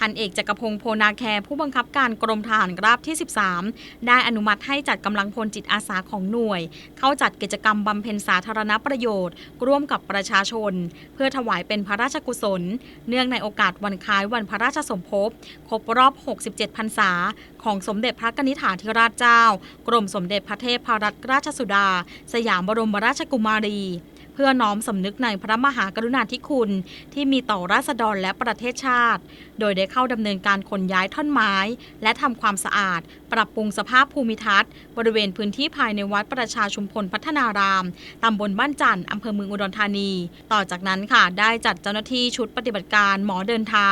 พันเอกจักรพงศ์โพนาแคผู้บังคับการกรมทหารราบที่ 13 ได้อนุมัติให้จัดกำลังพลจิตอาสาของหน่วย เข้าจัดกิจกรรมบำเพ็ญสาธารณประโยชน์ ร่วมกับประชาชน เพื่อถวายเป็นพระราชกุศล เนื่องในโอกาสวันคล้ายวันพระราชสมภพครบรอบ 67 พรรษา ของสมเด็จพระกนิษฐาธิราชเจ้า กรมสมเด็จพระเทพพรัตนราชสุดา สยามบรมราชกุมารี เพื่อน้อมสำนึกในพระมหากรุณาธิคุณ ที่มีต่อราษฎรและประเทศชาติ โดยได้เข้าดำเนินการขนย้ายท่อนไม้ และทำความสะอาด ปรับปรุงสภาพภูมิทัศน์ บริเวณพื้นที่ภายในวัดประชาชุมพลพัฒนาราม ตำบลบ้านจันทร์อำเภอเมืองอุดรธานี ต่อจากนั้นค่ะ ได้จัดเจ้าหน้าที่ชุดปฏิบัติการหมอเดินเท้า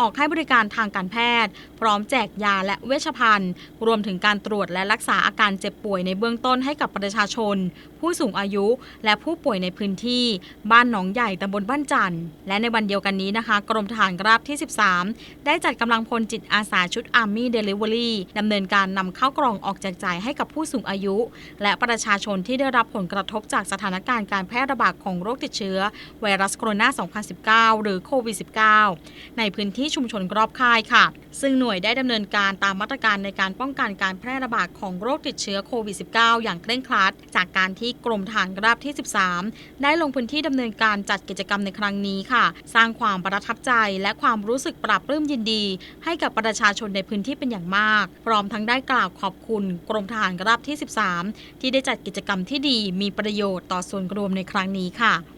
ออกให้บริการทางการแพทย์ พร้อมแจกยาและเวชภัณฑ์ รวมถึงการตรวจและรักษาอาการเจ็บป่วยในเบื้องต้นให้กับประชาชน ผู้สูงอายุและผู้ป่วยในพื้นที่ บ้านหนองใหญ่ตำบลบ้านจันทร์และในวันเดียวกันนี้นะคะ กรมทหารราบที่ 13 ได้จัดกำลังพลจิตอาสาชุด Army Delivery ดำเนินการนำเข้ากล่องออกแจกจ่ายให้กับผู้สูงอายุ และประชาชนที่ได้รับผลกระทบจากสถานการณ์การแพร่ระบาดของโรคติดเชื้อ ไวรัสโคโรนา 2019 หรือโควิด -19 ในพื้นที่ชุมชนรอบค่ายค่ะ ซึ่งหน่วยได้ดำเนินการตามมาตรการในการป้องกันการแพร่ระบาดของโรคติดเชื้อโควิด -19 อย่างเคร่งครัด จากการที่กรมทารราบที่ 13 ได้ลงพื้นที่ดำเนินการจัดกิจกรรมในครั้งนี้ค่ะ สร้างความประทับใจและความรู้สึกปรับปลื้มยินดี ให้กับประชาชนในพื้นที่เป็นอย่างมาก พร้อมทั้งได้กล่าวขอบคุณกรมทหารราบที่ 13 ที่ได้จัดกิจกรรมที่ดีมีประโยชน์ต่อส่วนรวมในครั้งนี้ค่ะ